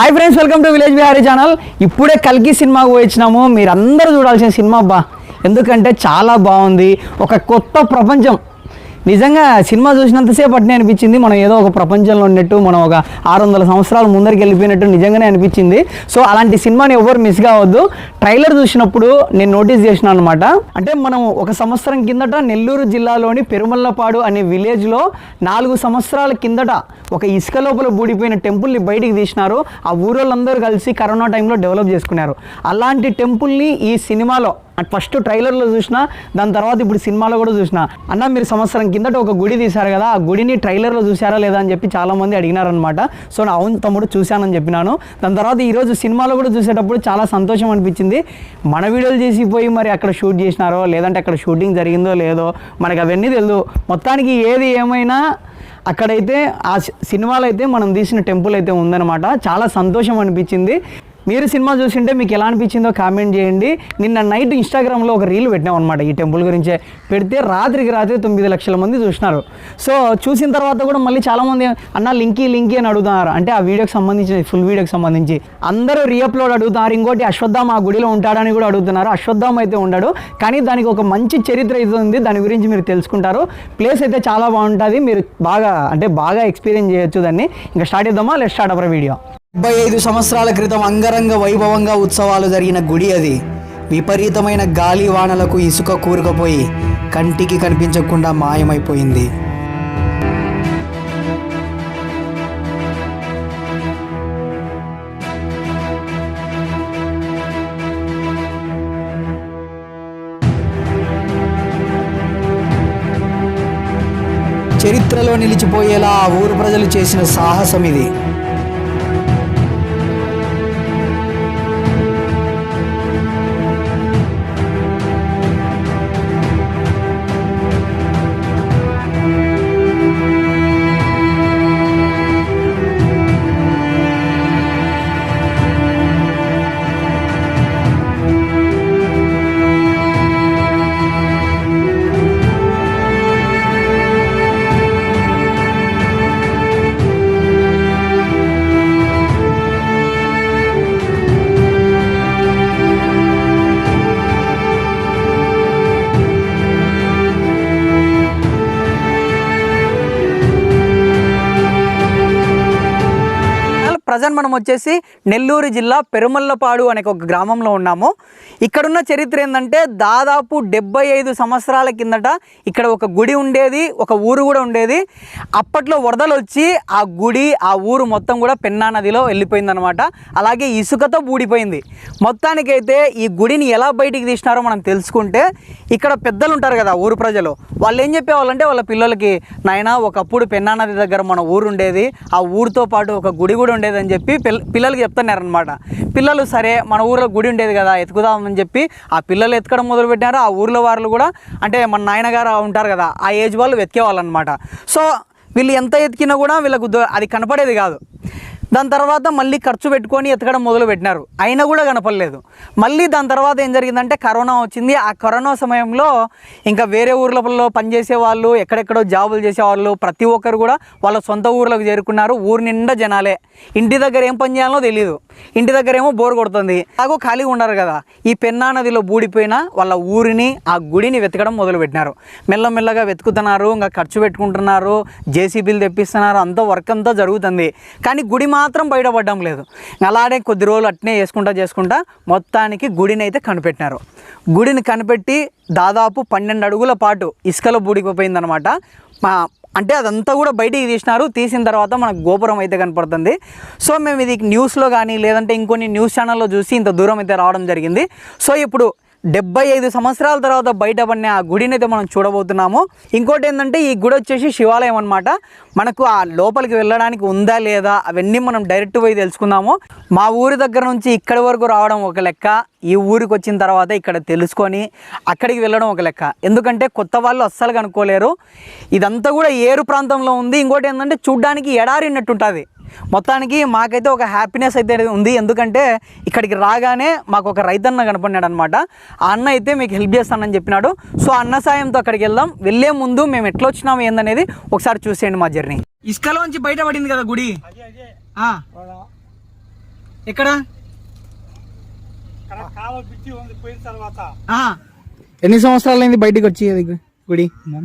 Hi friends welcome to village Bihari channel ఇప్పుడే కల్కి సినిమాకు వచ్చినాము మీరందరూ చూడాల్సిన సినిమా అబ్బా. ఎందుకంటే చాలా బాగుంది. ఒక కొత్త ప్రపంచం. నిజంగా సినిమా చూసినంతసేపు అట్నే అనిపించింది. మనం ఏదో ఒక ప్రపంచంలో ఉన్నట్టు మనం ఒక ఆరు వందల సంవత్సరాల ముందరికి వెళ్ళిపోయినట్టు నిజంగానే అనిపించింది. సో అలాంటి సినిమాని ఎవరు మిస్ కావద్దు. ట్రైలర్ చూసినప్పుడు నేను నోటీస్ చేసిన అనమాట అంటే మనం ఒక సంవత్సరం కిందట నెల్లూరు జిల్లాలోని పెరుమల్లపాడు అనే విలేజ్లో నాలుగు సంవత్సరాల కిందట ఒక ఇసుక లోపల బూడిపోయిన టెంపుల్ని బయటికి తీసినారు. ఆ ఊరోళ్ళందరూ కలిసి కరోనా టైంలో డెవలప్ చేసుకున్నారు. అలాంటి టెంపుల్ని ఈ సినిమాలో ఫస్ట్ ట్రైలర్లో చూసిన దాని తర్వాత ఇప్పుడు సినిమాలో కూడా చూసిన. అన్న మీరు సంవత్సరం కిందట ఒక గుడి తీశారు కదా ఆ గుడిని ట్రైలర్లో చూసారా లేదా అని చెప్పి చాలామంది అడిగినారనమాట సో నా అవును తమ్ముడు చూశానని చెప్పినాను. దాని తర్వాత ఈరోజు సినిమాలో కూడా చూసేటప్పుడు చాలా సంతోషం అనిపించింది. మన వీడియోలు చేసి పోయి మరి అక్కడ షూట్ చేసినారో లేదంటే అక్కడ షూటింగ్ జరిగిందో లేదో మనకు అవన్నీ తెలియదు మొత్తానికి ఏది ఏమైనా అక్కడైతే ఆ సినిమాలో అయితే మనం తీసిన టెంపుల్ అయితే ఉందన్నమాట. చాలా సంతోషం అనిపించింది. మీరు సినిమా చూసింటే మీకు ఎలా అనిపించిందో కామెంట్ చేయండి. నిన్న నైట్ ఇన్స్టాగ్రామ్లో ఒక రీల్ పెట్టినాం అనమాట ఈ టెంపుల్ గురించే. పెడితే రాత్రికి రాత్రి తొమ్మిది లక్షల మంది చూసినారు. సో చూసిన తర్వాత కూడా మళ్ళీ చాలామంది అన్న లింకీ లింకీ అని అడుగుతున్నారు. అంటే ఆ వీడియోకి సంబంధించిన ఫుల్ వీడియోకి సంబంధించి. అందరూ రీఅప్లోడ్ అడుగుతున్నారు. ఇంకోటి అశ్వత్థామ ఆ గుడిలో ఉంటాడని కూడా అడుగుతున్నారు. అశ్వత్థామ అయితే ఉండడు. కానీ దానికి ఒక మంచి చరిత్ర అయితే ఉంది. దాని గురించి మీరు తెలుసుకుంటారు. ప్లేస్ అయితే చాలా బాగుంటుంది. మీరు బాగా అంటే బాగా ఎక్స్పీరియన్స్ చేయొచ్చు దాన్ని. ఇంకా స్టార్ట్ చేద్దామా? లెట్ స్టార్ట్ అవర్ వీడియో డెబ్బై ఐదు సంవత్సరాల క్రితం అంగరంగ వైభవంగా ఉత్సవాలు జరిగిన గుడి అది. విపరీతమైన గాలి వానలకు ఇసుక కూరుకుపోయి కంటికి కనిపించకుండా మాయమైపోయింది. చరిత్రలో నిలిచిపోయేలా ఆ ఊరు ప్రజలు చేసిన సాహసం ఇది. azan వచ్చేసి నెల్లూరు జిల్లా పెరుమల్లపాడు అనే ఒక గ్రామంలో ఉన్నాము. ఇక్కడున్న చరిత్ర ఏంటంటే దాదాపు డెబ్బై ఐదు సంవత్సరాల కిందట ఇక్కడ ఒక గుడి ఉండేది ఒక ఊరు కూడా ఉండేది. అప్పట్లో వరదలు వచ్చి ఆ గుడి ఆ ఊరు మొత్తం కూడా పెన్నా నదిలో వెళ్ళిపోయిందనమాట అలాగే ఇసుకతో బూడిపోయింది. మొత్తానికైతే ఈ గుడిని ఎలా బయటికి తీసినారో మనం తెలుసుకుంటే ఇక్కడ పెద్దలు ఉంటారు కదా ఊరు ప్రజలు వాళ్ళు ఏం చెప్పేవాళ్ళంటే వాళ్ళ పిల్లలకి నాయన ఒకప్పుడు పెన్నా నది దగ్గర మన ఊరు ఉండేది ఆ ఊరితో పాటు ఒక గుడి కూడా ఉండేది అని చెప్పి పిల్ల పిల్లలకి చెప్తున్నారనమాట పిల్లలు సరే మన ఊరిలో గుడి ఉండేది కదా ఎత్తుకుదామని చెప్పి ఆ పిల్లలు ఎత్తుకడం మొదలుపెట్టినారు. ఆ ఊర్లో వాళ్ళు కూడా అంటే మన నాయనగారు ఉంటారు కదా ఆ ఏజ్ వాళ్ళు వెతికేవాళ్ళు అనమాట సో వీళ్ళు ఎంత ఎతికినా కూడా వీళ్ళకు అది కనపడేది కాదు. దాని తర్వాత మళ్ళీ ఖర్చు పెట్టుకొని ఎతకడం మొదలు పెట్టినారు అయినా కూడా కనపడలేదు. మళ్ళీ దాని తర్వాత ఏం జరిగిందంటే కరోనా వచ్చింది. ఆ కరోనా సమయంలో ఇంకా వేరే ఊర్లలో పనిచేసే వాళ్ళు ఎక్కడెక్కడో జాబులు చేసేవాళ్ళు ప్రతి ఒక్కరు కూడా వాళ్ళ సొంత ఊర్లకు చేరుకున్నారు. ఊరు నిండా జనాలే. ఇంటి దగ్గర ఏం పని చేయాలో తెలియదు ఇంటి దగ్గర ఏమో బోర్ కొడుతుంది. అలాగో ఖాళీగా ఉండరు కదా. ఈ పెన్నా నదిలో బూడిపోయిన వాళ్ళ ఊరిని ఆ గుడిని వెతకడం మొదలు పెట్టినారు మెల్లమెల్లగా వెతుకుతున్నారు ఇంకా ఖర్చు పెట్టుకుంటున్నారు జేసీబీలు తెప్పిస్తున్నారు. అంతా వర్క్ అంతా జరుగుతుంది. కానీ గుడి మాత్రం బయటపడడం లేదు. అలానే కొద్ది రోజులు అట్నే చేసుకుంటా చేసుకుంటా మొత్తానికి గుడిని అయితే కనిపెట్టినారు. గుడిని కనిపెట్టి దాదాపు పన్నెండు అడుగుల పాటు ఇసుకలో బూడిపోయిందనమాట మా అంటే అదంతా కూడా బయటికి తీసినారు. తీసిన తర్వాత మనకు గోపురం అయితే కనపడుతుంది. సో మేము ఇది న్యూస్లో కానీ లేదంటే ఇంకొన్ని న్యూస్ ఛానల్లో చూసి ఇంత దూరం అయితే రావడం జరిగింది. సో ఇప్పుడు డెబ్బై ఐదు సంవత్సరాల తర్వాత బయటపడిన ఆ గుడిని అయితే మనం చూడబోతున్నాము. ఇంకోటి ఏంటంటే ఈ గుడి వచ్చేసి శివాలయం అనమాట మనకు ఆ లోపలికి వెళ్ళడానికి ఉందా లేదా అవన్నీ మనం డైరెక్ట్ పోయి తెలుసుకుందాము. మా ఊరి దగ్గర నుంచి ఇక్కడి వరకు రావడం ఒక లెక్క. ఈ ఊరికి వచ్చిన తర్వాత ఇక్కడ తెలుసుకొని అక్కడికి వెళ్ళడం ఒక లెక్క. ఎందుకంటే కొత్త వాళ్ళు అస్సలు కనుక్కోలేరు. ఇదంతా కూడా ఏరు ప్రాంతంలో ఉంది. ఇంకోటి ఏంటంటే చూడ్డానికి ఎడారినట్టు ఉంటుంది మొత్తానికి మాకైతే ఒక హ్యాపీనెస్ అయితే ఉంది. ఎందుకంటే ఇక్కడికి రాగానే మాకు ఒక రైతన్న కనపడినాడు అనమాట ఆ అన్న అయితే మీకు హెల్ప్ చేస్తానని చెప్పినాడు. సో అన్న సాయంతో అక్కడికి వెళ్దాం. వెళ్ళే ముందు మేము ఎట్లా వచ్చినాము ఏందనేది ఒకసారి చూసేయండి మా జర్నీ ఇసుకలోంచి బయటపడింది కదా గుడి? ఆ. ఎక్కడ? కాలువ పిచ్చి ఉంది పోయిన తర్వాత. ఆ. ఎన్ని సంవత్సరాలైంది బయటికి వచ్చి గుడి?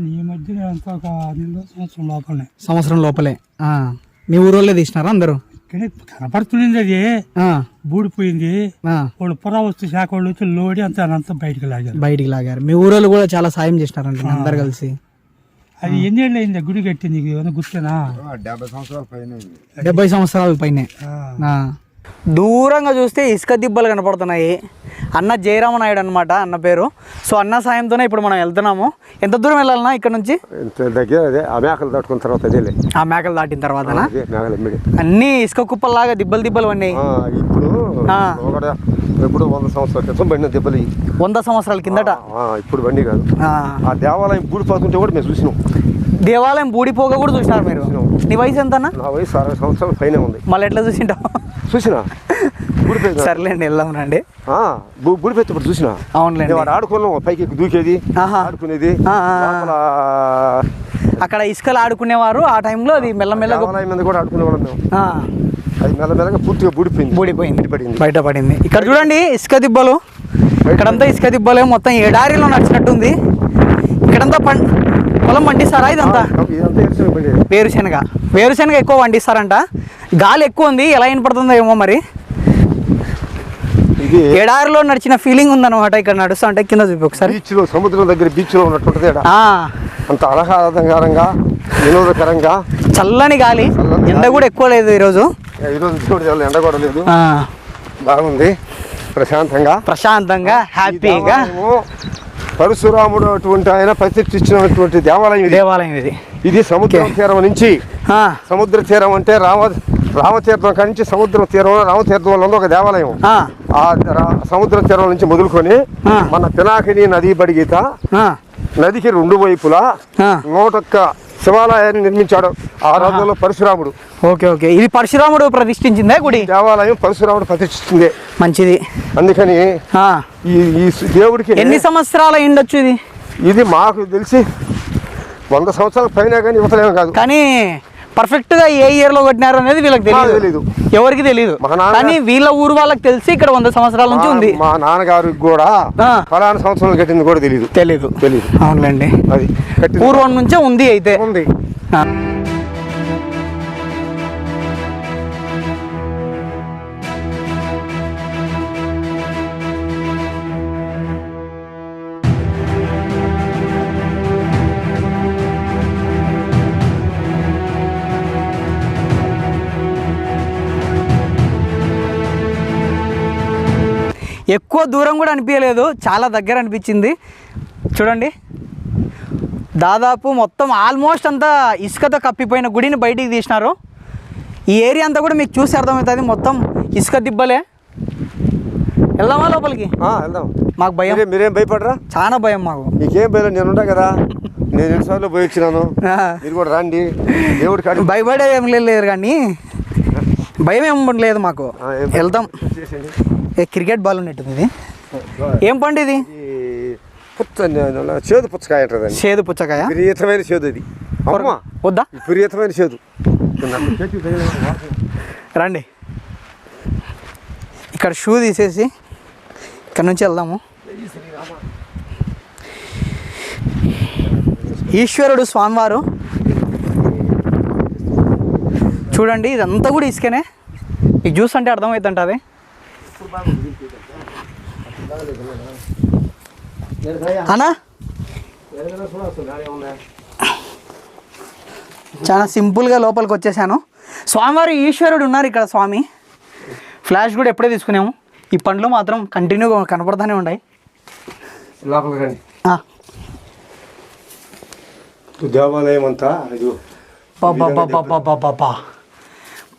ఈ మధ్యన అంత ఒక నెల సంవత్సరం లోపలనే. సంవత్సరం లోపలే. ఆ. మీ ఊరోళ్ళే తీసినారా అందరూ? ఇక్కడ కనపడుతుంది అది. ఆ. బూడిపోయింది. ఆ. వాళ్ళు పురావస్తు శాఖ వాళ్ళు వచ్చి లోడి అంతా అంతా బయటకు లాగారు. బయటికి లాగారు. మీ ఊరోళ్ళు కూడా చాలా సాయం చేసినారంట అందరు కలిసి. అది ఎన్నేళ్ళు అయింది గుడి కట్టింది? నీకు ఏమైనా గుర్తునా డెబ్బై సంవత్సరాల పైనే ఆ. దూరంగా చూస్తే ఇసుక దిబ్బలు కనపడుతున్నాయి. అన్న జయరామ నాయుడు అనమాట అన్న పేరు. సో అన్న సాయంతోనే ఇప్పుడు మనం వెళ్తున్నాము. ఎంత దూరం వెళ్ళాలన్నా ఇక్కడ నుంచి? దగ్గర అదే ఆ మేకలు తట్టుకున్న తర్వాత ఆ మేకలు దాటిన తర్వాతనా? అదే మేకలు ఎమ్మిడి అన్నీ ఇసుక కుప్పల్లాగా దిబ్బలు దిబ్బలు ఆ, ఇప్పుడు ఎప్పుడు వంద సంవత్సరాల క్రితం బండిన దెబ్బలు. వంద సంవత్సరాల కిందట? ఇప్పుడు బండి కాదు. ఆ. దేవాలయం బూడిపోతుంటే కూడా మేము చూసినాం. దేవాలయం బూడిపోగా కూడా చూసినారు మీరు? నీ వయసు ఎంతన్నా? నా వయసు అరవై సంవత్సరాల పైన ఉంది. మళ్ళీ ఎట్లా చూసింటావు? చూసినా? బూడిపోయింది సర్లేండి వెళ్దాం రండి. బూడిపోతే ఇప్పుడు చూసినా? అవునులేండి. ఆడ ఆడుకున్నాం పైకి దూకేది. ఆడుకునేది. అక్కడ ఇసుకలు ఆడుకునేవారు ఆ టైంలో అది మెల్లమెల్లగా మీద కూడా ఆడుకునేవాళ్ళం మేము. అది మెల్లమెల్లగా పూర్తిగా బూడిపోయింది బూడిపోయింది పడింది బయట పడింది ఇక్కడ చూడండి ఇసుక దిబ్బలు. ఇక్కడంతా ఇసుక దిబ్బలే మొత్తం ఎడారిలో నడిచినట్టుంది. ఇక్కడంతా పం పొలం పండిస్తారా ఇదంతా? వేరుశనగ వేరుశనగ ఎక్కువ పండిస్తారంట. గాలి ఎక్కువ ఉంది ఎలా వినపడుతుందో ఏమో మరి. ఎడారిలో నడిచిన ఫీలింగ్ ఉందన్నమాట ఇక్కడ నడుస్తా అంటే కింద చూపి ఒకసారి. బీచ్లో సముద్రం దగ్గర బీచ్లో ఉన్నట్టుంటది. ఆ, అంత వినోదకరంగా. చల్లని గాలి. ఎండ కూడా ఎక్కువ లేదు ఈరోజు. ఈరోజు ఎండ కూడా లేదు. బాగుంది. ప్రశాంతంగా. ప్రశాంతంగా హ్యాపీగా. పరశురాముడు అటువంటి ఆయన ప్రతిష్ఠించినటువంటి దేవాలయం ఇది. దేవాలయం ఇది. ఇది సముద్రం తీరం నుంచి సముద్ర తీరం అంటే రామ రామతీర్థం కాడి నుంచి సముద్రం తీరం రామతీర్థం వల్ల ఉంది ఒక దేవాలయం. ఆ, సముద్ర తీరం నుంచి మొదలుకొని. మన పినాకిని నది బడిగీత నదికి రెండు వైపులా. నూటొక్క శివాలయాన్ని నిర్మించాడు ఆ రోజుల్లో పరశురాముడు. Okay okay. ఇది పరశురాముడు ప్రతిష్ఠించిందే గుడి? దేవాలయం పరశురాముడు ప్రతిష్ఠిస్తుంది. మంచిది. అందుకని ఈ దేవుడికి ఎన్ని సంవత్సరాలు అయిండొచ్చు ఇది? ఇది మాకు తెలిసి వంద సంవత్సరాల పైన కానీ ఇవ్వలేము కాదు. కానీ పర్ఫెక్ట్గా ఏ ఇయర్లో కొట్టినారు అనేది వీళ్ళకి తెలియదు. ఎవరికి తెలియదు మా నాన్న- కానీ వీళ్ళ ఊరు వాళ్ళకి తెలిసి ఇక్కడ వంద సంవత్సరాల నుంచి ఉంది. మా నాన్నగారికి కూడా ఆ. ఫలానా సంవత్సరం కట్టింది కూడా తెలియదు తెలీదు. తెలీదు. అవునులేండి. అది పూర్వం నుంచే ఉంది అయితే. ఉంది. ఎక్కువ దూరం కూడా అనిపించలేదు. చాలా దగ్గర అనిపించింది. చూడండి. దాదాపు మొత్తం ఆల్మోస్ట్ అంతా ఇసుకతో కప్పిపోయిన గుడిని బయటికి తీసినారు. ఈ ఏరియా అంతా కూడా మీకు చూసి అర్థమవుతుంది. మొత్తం ఇసుక దిబ్బలే. వెళ్దామా లోపలికి? వెళ్దాం. మాకు భయం. మీరే- భయపడరా? చాలా భయం మాకు. మీకేం భయం? నేను ఉంటా కదా. నేను ఎన్నిసార్లు పోయి వచ్చినాను. మీరు కూడా రండి. దేవుడి కాడి భయపడేది ఏం లేదు కానీ భయం ఏం లేదు మాకు. వెళ్దాం. ఏ క్రికెట్ బాల్ ఉన్నట్టుంది ఇది. ఏం పండు ఇది? పుచ్చ చేదు పుచ్చకాయ అంటారు చేదు పుచ్చకాయ? విపరీతమైన చేదు ఇది. వద్దా? విపరీతమైన చేదు. రండి. ఇక్కడ షూ తీసేసి ఇక్కడ నుంచి వెళ్దాము. ఈశ్వరుడు స్వామివారు చూడండి ఇదంతా కూడా ఇసుకనే. మీకు జ్యూస్ అంటే అర్థమవుతుంట అది? అనా చాలా సింపుల్గా లోపలికి వచ్చేసాను. స్వామివారు ఈశ్వరుడు ఉన్నారు ఇక్కడ స్వామి. ఫ్లాష్ కూడా ఎప్పుడే తీసుకున్నాము. ఈ పండ్లు మాత్రం కంటిన్యూగా కనపడతానే ఉన్నాయి. దేవాలయం అంతా.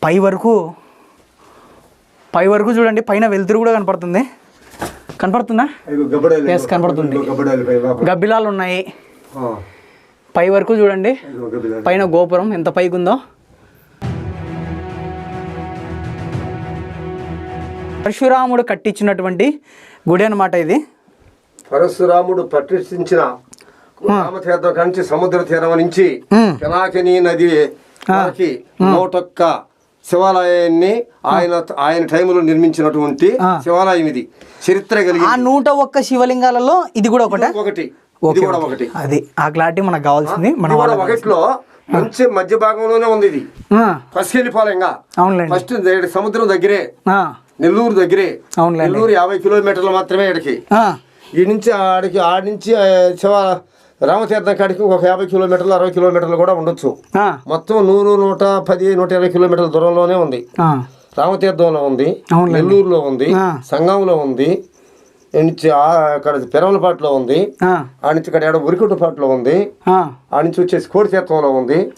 పై వరకు పై వరకు చూడండి పైన వెలుతురు కూడా కనపడుతుంది. కనపడుతుందా? Yes, కనపడుతుంది. గబ్బిలాలు ఉన్నాయి. పై వరకు చూడండి. పైన గోపురం ఎంత పైకి ఉందో పరశురాముడు కట్టించినటువంటి గుడి అన్నమాట ఇది. పరశురాముడు ప్రతిష్ఠించిన రామతీర్థం కంచి సముద్ర తీరం నుంచి. పినాకిని నది నూటొక్క శివాలయాన్ని ఆయన ఆయన టైంలో నిర్మించినటువంటి. శివాలయం ఇది. చరిత్ర కలిగి ఆ నూట ఒక్క శివలింగాలలో ఇది కూడా ఒకటే? ఒకటి. ఇది కూడా. ఒకటి. అది ఆ క్లారిటీ మనకు కావాల్సింది మన ఒకటిలో మంచి మధ్య భాగంలోనే ఉంది ఇది. ఫస్ట్ వెళ్ళిపోలేంగా. అవునులేండి. ఫస్ట్ సముద్రం దగ్గరే. నెల్లూరు దగ్గరే. అవునులేండి. నెల్లూరు యాభై కిలోమీటర్లు మాత్రమే ఇక్కడికి. ఈ నుంచి ఆడికి ఆడి నుంచి శివ రామతీర్థం కాడికి ఒక యాభై కిలోమీటర్లు అరవై కిలోమీటర్లు కూడా ఉండొచ్చు మొత్తం నూరు నూట పది నూట ఇరవై కిలోమీటర్ల దూరంలోనే ఉంది రామతీర్థంలో ఉంది. నెల్లూరులో ఉంది. సంగంలో ఉంది నుంచి అక్కడ పెరవలపాటులో ఉంది. ఆ, నుంచి ఇక్కడ ఏడ ఉరికుటపాటులో ఉంది. ఆ. నుంచి వచ్చేసి కోడితీర్థంలో ఉంది.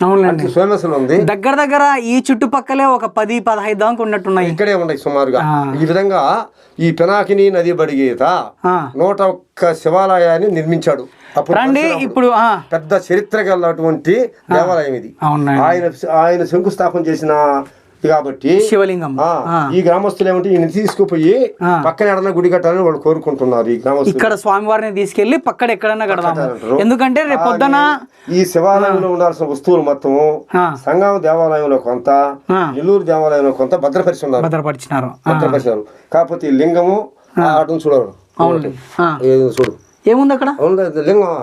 సోమేశ్వరం ఉంది. దగ్గర దగ్గర ఈ చుట్టుపక్కలే ఒక పది పదహైదు దాకా ఉన్నట్టున్నాయి. ఇక్కడే ఉన్నాయి సుమారుగా. ఈ విధంగా ఈ పినాకిని నది బడిగీత. నూట ఒక్క శివాలయాన్ని నిర్మించాడు. అప్పుడు. ఇప్పుడు పెద్ద చరిత్ర కలిగినటువంటి దేవాలయం ఇది. ఆయన ఆయన శంకుస్థాపన చేసిన కాబట్టి శివలింగం. ఈ గ్రామస్తులు ఏమంటే ఈయన తీసుకుపోయి. పక్కన ఎడన గుడి కట్టాలని వాళ్ళు కోరుకుంటున్నారు ఈ గ్రామస్తులు. ఇక్కడ స్వామివారిని తీసుకెళ్ళి పక్కడ ఎక్కడన్నా కట్టాలంటారు. ఎందుకంటే రేపు పొద్దున ఈ శివాలయంలో ఉండాల్సిన వస్తువులు మొత్తం సంగం దేవాలయంలో కొంత. నెల్లూరు దేవాలయంలో కొంత భద్రపరిచి ఉన్నారు భద్రపరిచినారు. ఆ, భద్రపరిచారు కాకపోతే ఈ లింగము అటు చూడరు. చూడు. ఏముంది అక్కడ? లింగం.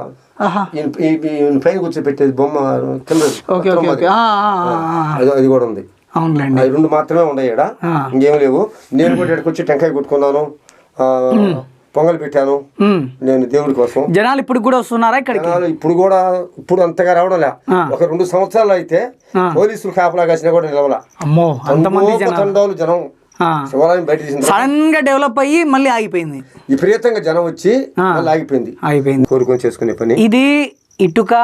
పైన కూర్చోబెట్టేది బొమ్మ కింద అది కూడా ఉంది. అవునులేండి. అవి రెండు మాత్రమే ఉన్నాయి ఇక్కడ. ఇంకేం లేవు. నేను కూడా ఇక్కడికి వచ్చి టెంకాయ కొట్టుకున్నాను. పొంగల్ పెట్టాను. నేను దేవుడి కోసం. జనాలు ఇప్పుడు కూడా వస్తున్నారా ఇక్కడికి? జనాలు ఇప్పుడు కూడా ఇప్పుడు అంతగా రావడం లే. ఒక రెండు సంవత్సరాలు అయితే. పోలీసులు కాపలా కాసినా కూడా నిలవల. అమ్మో తండోలు జనం. శివాలయం బయట సడన్గా డెవలప్ అయ్యి మళ్ళీ ఆగిపోయింది. విపరీతంగా జనం వచ్చి ఆగిపోయింది. ఆగిపోయింది. కోరుకొని చేసుకునే పని. ఇది ఇటుక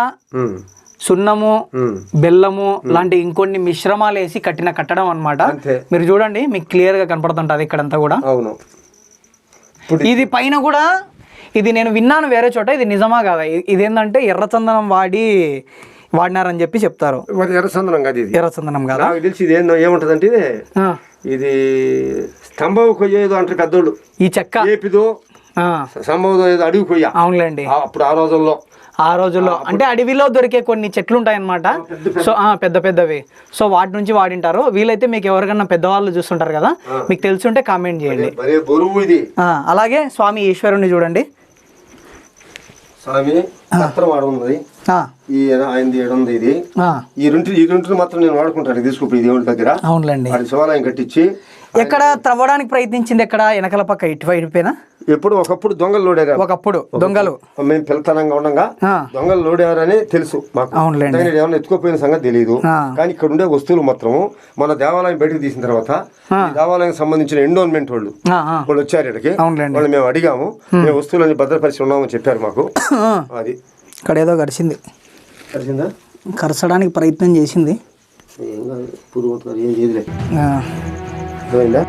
సున్నము. బెల్లము లాంటి ఇంకొన్ని మిశ్రమాలు వేసి కట్టిన కట్టడం అన్నమాట. అంతే. మీరు చూడండి మీకు క్లియర్గా కనపడుతుంటది ఇక్కడంతా కూడా. అవును. ఇది పైన కూడా ఇది నేను విన్నాను వేరే చోట ఇది నిజమా కాదా? ఇదేంటంటే ఎర్రచందనం వాడి వాడినారని చెప్పి చెప్తారు. ఎర్రచందనం కాదు ఇది. ఎర్రచందనం కాదా? నాకు తెలిసి ఇది ఏందో ఏముంటదంటే ఇది. స్తంభం కొయ్యేదో అంటారు పెద్దోళ్ళు. ఈ చెక్క. ఏపిదో స్తంభం ఏదో అడుగు కొయ్య. అవునులేండి. అప్పుడు ఆ రోజుల్లో. ఆ రోజుల్లో. అంటే అడవిలో దొరికే కొన్ని చెట్లు ఉంటాయన్నమాట సో ఆ, పెద్ద పెద్దవి. సో వాటి నుంచి వాడింటారు. వీలైతే మీకు ఎవరికన్నా పెద్దవాళ్ళు చూస్తుంటారు కదా మీకు తెలుసుంటే కామెంట్ చేయండి. అలాగే స్వామి ఈశ్వరుని చూడండి. స్వామి పత్రం ఈ ఆయనది ఇది? ఈ రెండు ఈ రెండు మాత్రం నేను వాడుకుంటాను. తీసుకుపోయి దేవుడి దగ్గర. అవునులేండి. శివాలయం కట్టించి ఎక్కడ త్రవ్వడానికి ప్రయత్నించింది ఎక్కడ? వెనకల పక్క ఇటు ఇటుపైన ఎప్పుడు ఒకప్పుడు దొంగలు లోడారు ఒకప్పుడు దొంగలు. మేము పిల్లతనంగా ఉండగా దొంగలు లోడారని తెలుసు మాకు. ఏమైనా ఎత్తుకోపోయిన సంగతి తెలియదు. కానీ ఇక్కడ ఉండే వస్తువులు మాత్రం మన దేవాలయం బయటకు తీసిన తర్వాత దేవాలయం సంబంధించిన ఎండోన్మెంట్ వాళ్ళు వాళ్ళు వచ్చారు ఇక్కడికి. వాళ్ళు మేము అడిగాము. మేము వస్తువులన్నీ భద్రపరిచి ఉన్నామని చెప్పారు మాకు. అది. ఇక్కడ ఏదో గడిచింది. కరచడానికి ప్రయత్నం చేసింది. ఏం కాదు పురుగు ఏం చేయదులే. ఆ, అర్థమైందా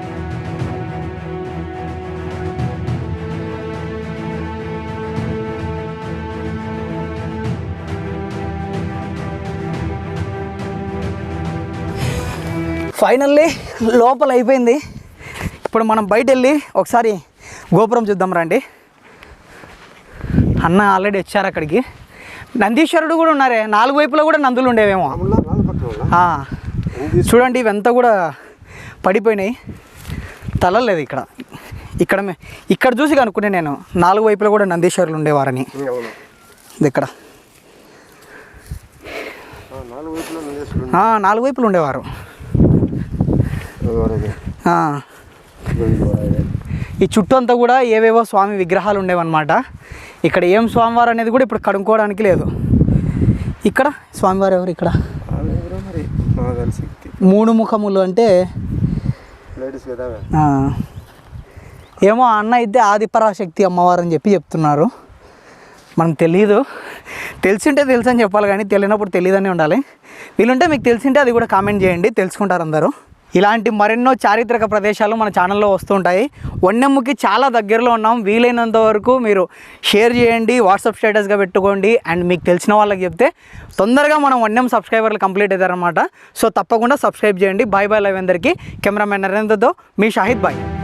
ఫైనల్లీ లోపల అయిపోయింది. ఇప్పుడు మనం బయట వెళ్ళి ఒకసారి గోపురం చూద్దాం రండి. అన్న ఆల్రెడీ వచ్చారు అక్కడికి. నందీశ్వరుడు కూడా ఉన్నారే. నాలుగు వైపులా కూడా నందులు ఉండేవేమో. చూడండి ఇవంతా కూడా పడిపోయినాయి. తలలేదు ఇక్కడ. ఇక్కడ ఇక్కడ చూసి కనుక్కునే నేను. నాలుగు వైపులా కూడా నందీశ్వరులు ఉండేవారని. ఇది ఇక్కడ. నాలుగు వైపులా ఉండేవారు. ఈ చుట్టూ అంతా కూడా ఏవేవో స్వామి విగ్రహాలు ఉండేవన్నమాట. ఇక్కడ ఏం స్వామివారు అనేది కూడా ఇప్పుడు కడుక్కోవడానికి లేదు. ఇక్కడ? స్వామివారు ఎవరు ఇక్కడ? మూడు ముఖములు అంటే ఏమో అన్న అయితే ఆదిపరాశక్తి అమ్మవారు అని చెప్పి చెప్తున్నారు. మనకు తెలియదు తెలిసింటే తెలుసు అని చెప్పాలి కానీ తెలియనప్పుడు తెలియదని ఉండాలి. వీలుంటే మీకు తెలిసింటే అది కూడా కామెంట్ చేయండి. తెలుసుకుంటారు అందరూ. ఇలాంటి మరెన్నో చారిత్రక ప్రదేశాలు మన ఛానల్లో వస్తుంటాయి వన్నెమ్మకి చాలా దగ్గరలో ఉన్నాం. వీలైనంత వరకు మీరు షేర్ చేయండి వాట్సాప్ స్టేటస్గా పెట్టుకోండి. అండ్ మీకు తెలిసిన వాళ్ళకి చెప్తే తొందరగా మనం వన్యం సబ్స్క్రైబర్లు కంప్లీట్ అవుతారనమాట సో తప్పకుండా సబ్స్క్రైబ్ చేయండి. బాయ్ బాయ్ లైవ్ అందరికీ. కెమెరామెన్ నరేంద్రతో మీ షాహిద్ బాయ్.